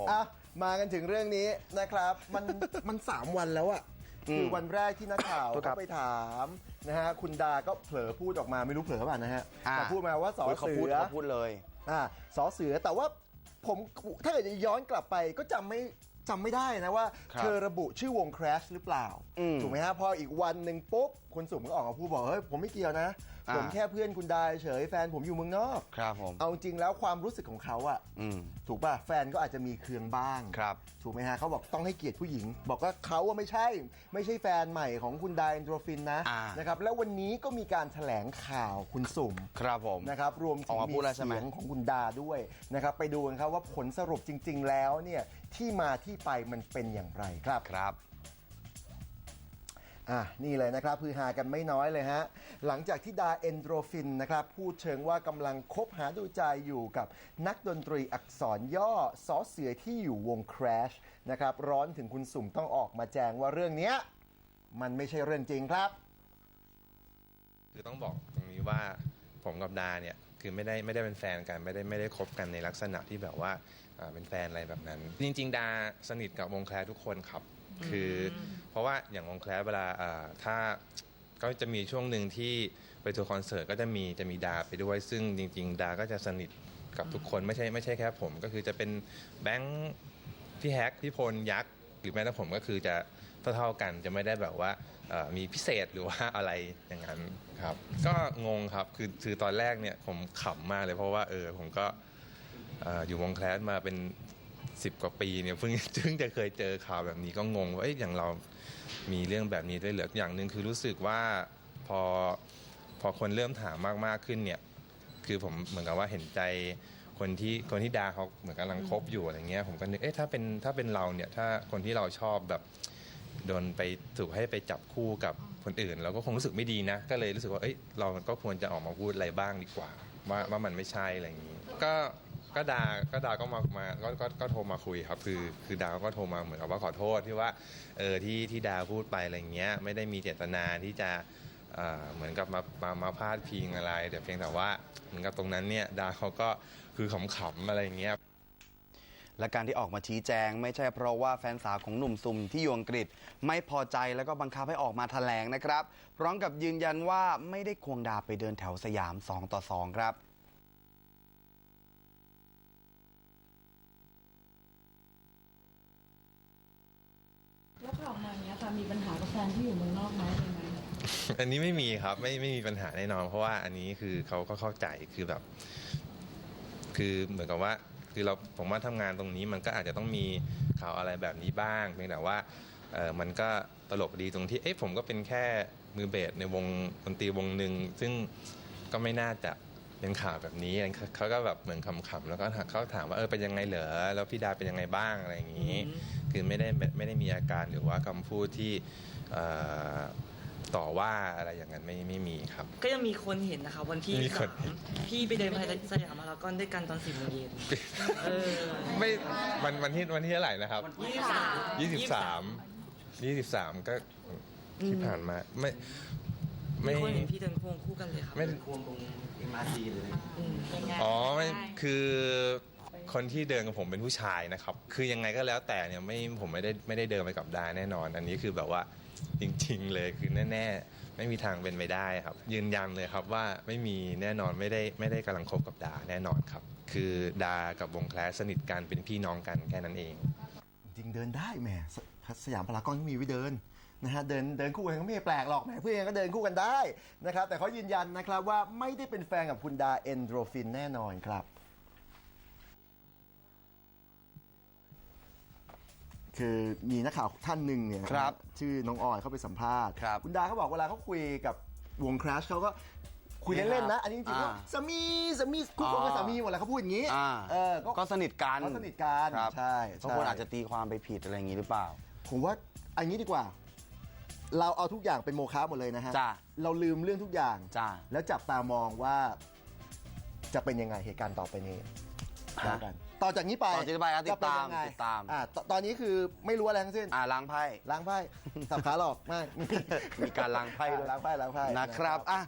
ผม อะมากันถึงเรื่องนี้นะครับมันมันสามวันแล้วอะคือวันแรกที่นักข่าวถูกครับเขาไปถามนะฮะคุณดาก็เผลอพูดออกมาไม่รู้เผลอเปล่านะฮะอ่า แต่พูดมาว่าสอโอ้ยเขาเสืพูดอเขาพูดเลย อ่าสอเสือแต่ว่าผมถ้าเกิดจะย้อนกลับไปก็จำไม่จำไม่ได้นะว่า ครับเธอระบุชื่อวง Crash หรือเปล่าอืม ถูกไหมฮะพออีกวันหนึ่งปุ๊บคุณสุ่มก็ออกมาพูดบอกเฮ้ยผมไม่เกี่ยวนะอ่า ผมแค่เพื่อนคุณดาเฉยแฟนผมอยู่เมืองนอก ครับผม เอาจริงแล้วความรู้สึกของเขาอะอืม ถูกป่ะแฟนก็อาจจะมีเคืองบ้าง ครับ ถูกไหมฮะเขาบอกต้องให้เกียรติผู้หญิง บอกว่าเขาว่าไม่ใช่ ไม่ใช่แฟนใหม่ของคุณไดเอนโดรฟินนะอ่านะครับแล้ววันนี้ก็มีการแถลงข่าวคุณสุ่มครับผม นะครับรวมถึองอกมาพูดแล้วใช่ไหม เสียงของคุณดาด้วยนะครับไปดูกันครับว่าผลสรุปจริง ๆ แล้วเนี่ยที่มาที่ไปมันเป็นอย่างไรครับ ครับ อะนี่เลยนะครับคือหากันไม่น้อยเลยฮะ หลังจากที่ดาเอนโดรฟินนะครับ พูดเชิงว่ากำลังคบหาดูใจอยู่กับนักดนตรีอักษรย่อซอเสือที่อยู่วง Crash นะครับ ร้อนถึงคุณสุ่มต้องออกมาแจงว่าเรื่องเนี้ย มันไม่ใช่เรื่องจริงครับ คือต้องบอกตรงนี้ว่าผมกับดาเนี่ยคือไม่ได้ไม่ได้เป็นแฟนกันไม่ได้ไม่ได้คบกันในลักษณะที่แบบว่าอ่าเป็นแฟนอะไรแบบนั้น จริง ๆ ดาสนิทกับวงแคลทุกคนครับ คือเพราะว่าอย่างวงแคลเวลาถ้าก็จะมีช่วงหนึ่งที่ไปทัวร์คอนเสิร์ตก็จะมีจะมีดาไปด้วย ซึ่งจริง ๆ ดาก็จะสนิทกับทุกคนไม่ใช่ไม่ใช่แค่ผมก็คือจะเป็นแบงค์พี่แฮกพี่พลยักษ์หรือแม้แต่ผมก็คือจะเท่าๆกันจะไม่ได้แบบว่ามีพิเศษหรือว่าอะไรอย่างนั้นครับ ก็งงครับคือคือตอนแรกเนี่ยผมขำมากเลยเพราะว่าเออผมก็เอ่ออยู่วงแคลสมาเป็น สิบกว่าปีเนี่ยเพิ่งเพิ่งจะเคยเจอข่าวแบบนี้ก็งงว่าเอ้ยอย่างเรามีเรื่องแบบนี้ด้วยเหรืออย่างหนึ่งคือรู้สึกว่าพอพอคนเริ่มถามมากๆขึ้นเนี่ย คือผมเหมือนกับว่าเห็นใจคนที่คนที่ดาเขาเหมือนกำลังคบอยู่อะไรเงี้ยผมก็นึกเอ๊ะถ้าเป็นถ้าเป็นเราเนี่ยถ้าคนที่เราชอบแบบโดนไปถูกให้ไปจับคู่กับคนอื่น เราก็คงรู้สึกไม่ดีนะ ก็เลยรู้สึกว่าเอ้ยเราก็ควรจะออกมาพูดอะไรบ้างดีกว่า ว่าว่ามันไม่ใช่อะไรอย่างนี้ก็ ก็ดาก็ดาก็มามาก็ก็ก็โทรมาคุยครับ คือคือดาก็โทรมาเหมือนกับว่าขอโทษที่ว่าเออที่ที่ดาพูดไปอะไรเงี้ยไม่ได้มีเจตนาที่จะเออเหมือนกับมามามาพาดพิงอะไร แต่เพียงแต่ว่าเหมือนกับตรงนั้นเนี่ยดาเขาก็คือขำๆอะไรเงี้ยและการที่ออกมาชี้แจง ไม่ใช่เพราะว่าแฟนสาวของหนุ่มซุ่มที่อยู่อังกฤษ ไม่พอใจแล้วก็บังคับให้ออกมาแถลงนะครับ พร้อมกับยืนยันว่าไม่ได้ควงดาไปเดินแถวสยาม 2 ต่อ 2 ครับ แล้วข่าวมาเนี้ยค่ะมีปัญหากับแฟนที่อยู่เมืองนอกไหมยังไงอันนี้ไม่มีครับไม่ไม่มีปัญหาแน่นอนเพราะว่าอันนี้คือเขาก็เข้าใจคือแบบ คือเหมือนกับว่า คือเราผมว่าทำงานตรงนี้มันก็อาจจะต้องมีข่าวอะไรแบบนี้บ้างเพียงแต่ว่าเออมันก็ตลกดีตรงที่เอ๊ะผมก็เป็นแค่มือเบสในวงดนตรีวงหนึ่งซึ่งก็ไม่น่าจะ เป็นข่าวแบบนี้เขาเขาก็แบบเหมือนขำๆแล้วก็เขาถามว่าเออเป็นยังไงเหรอแล้วพี่ดาเป็นยังไงบ้างอะไรอย่างนี้ คือไม่ได้ไม่ได้มีอาการหรือว่าคำพูดที่เอ่อต่อว่าอะไรอย่างนั้นไม่ไม่มีครับ ก็ยังมีคนเห็นนะคะวันที่มีคนสามพี่ไปเดินพายสยามพารากอนด้วยกันตอนสี่โมงเย็นเออไม่วันวันที่วันที่เท่าไหร่นะครับยี่สิบสามยี่สิบสามยี่สิบสามก็ที่ผ่านมาไม่มี ไม่คนเห็นพี่เดินควงคู่กันเลยครับไม่ควงตรงเอ็มอาร์ซีเลยอืมอ๋อไม่คือคนที่เดินกับผมเป็นผู้ชายนะครับ คือยังไงก็แล้วแต่เนี่ยไม่ผมไม่ได้ไม่ได้เดินไปกับดาแน่นอน อันนี้คือแบบว่าจริง ๆ เลยคือแน่ๆไม่มีทางเป็นไปได้ครับ ยืนยันเลยครับว่าไม่มีแน่นอนไม่ได้ไม่ได้กำลังคบกับดาแน่นอนครับ คือดากับวงแคลสสนิทกันเป็นพี่น้องกันแค่นั้นเอง จริงๆเดินได้แหมสสยามพารากอนก็มีไว้เดิน นะฮะเดินเดินคู่กันก็ไม่แปลกหรอกแหมเพื่อนก็เดินคู่กันได้นะครับแต่เขายืนยันนะครับว่าไม่ได้เป็นแฟนกับคุณดาเอนโดรฟินแน่นอนครับ คือมีนักข่าวท่านหนึ่งเนี่ยครับชื่อน้องออยเข้าไปสัมภาษณ์ครับณดาเขาบอกเวลาเขาคุยกับวงคราชเขาก็คุยเล่นๆนะ อันนี้จริงๆก็อ่าสามีสามีคู่คนกับสามีหมดแหละเขาพูดอย่างนี้อ่า เออก็ก็สนิทกันเขาสนิทกันครับใช่บางคนอาจจะตีความไปผิดอะไรอย่างนี้หรือเปล่า ผมว่าอันนี้ดีกว่า เราเอาทุกอย่างเป็นโมฆะหมดเลยนะฮะจ้ะ เราลืมเรื่องทุกอย่าง จ้า แล้วจับตามองว่าจะเป็นยังไงเหตุการณ์ต่อไปนี้ฮะแล้วกันต่อจากนี้ไปต่อจากนี้ไปครับจะเป็นยังไงติดตามติดตามอ่ตตอนนี้คือไม่รู้อะไรทั้งสิ้นอ่าล้างไพ่ ล้างไพ่สับขาหลอกไม่มีการล้างไพ่ด้วย ล้างไพ่ล้างไพ่ นะครับอะ